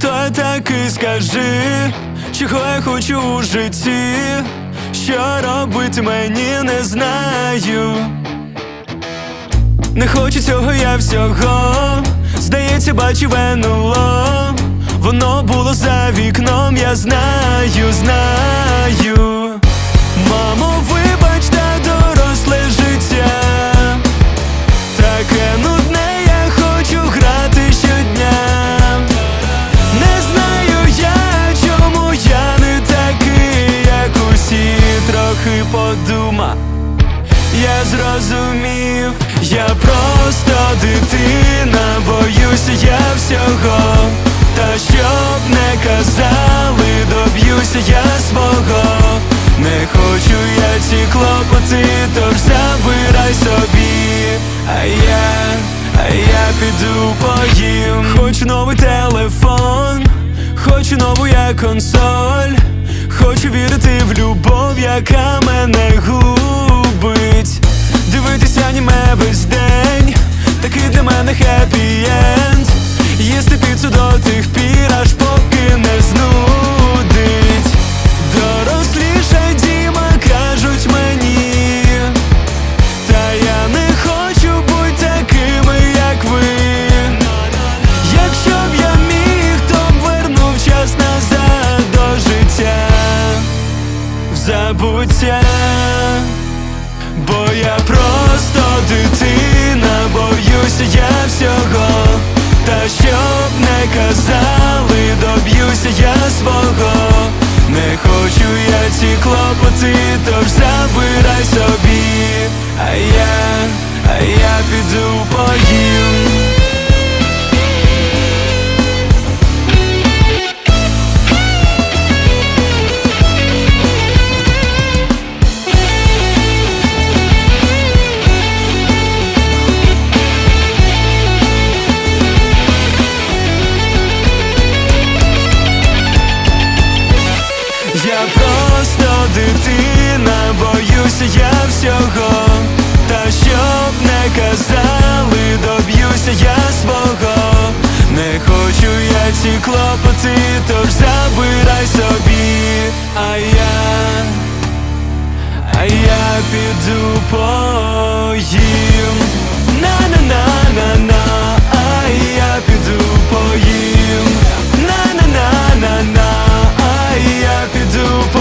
хто такий, скажи, чого я хочу у житті, що робити мені не знаю. Не хочу цього я всього, здається, бачив НЛО Воно було за вікном, я знаю, знаю. Трохи подума. Я зрозумів, я просто дитина, боюся я всього, та щоб не казали, доб'юся я свого, не хочу я ці клопоти, тож забирай собі, а я, а я піду поїм. Хочу новий телефон, хочу нову я консоль, хочу вірити в любов, яка мене губить. Дивитися аніме весь день, такий для мене хеппі енд Їсти піцу до тих пір, аж поки не знудить. Бо я просто дитина, боюся я всього, та щоб не казали, доб'юся я свого, не хочу я ці клопоти, тож забирай собі, а я, а я піду поїм. Я просто дитина, боюся я всього, та щоб не казали, доб'юся я свого, не хочу я ці клопоти, тож забирай собі, а я, а я піду поїм. На на на на на, You.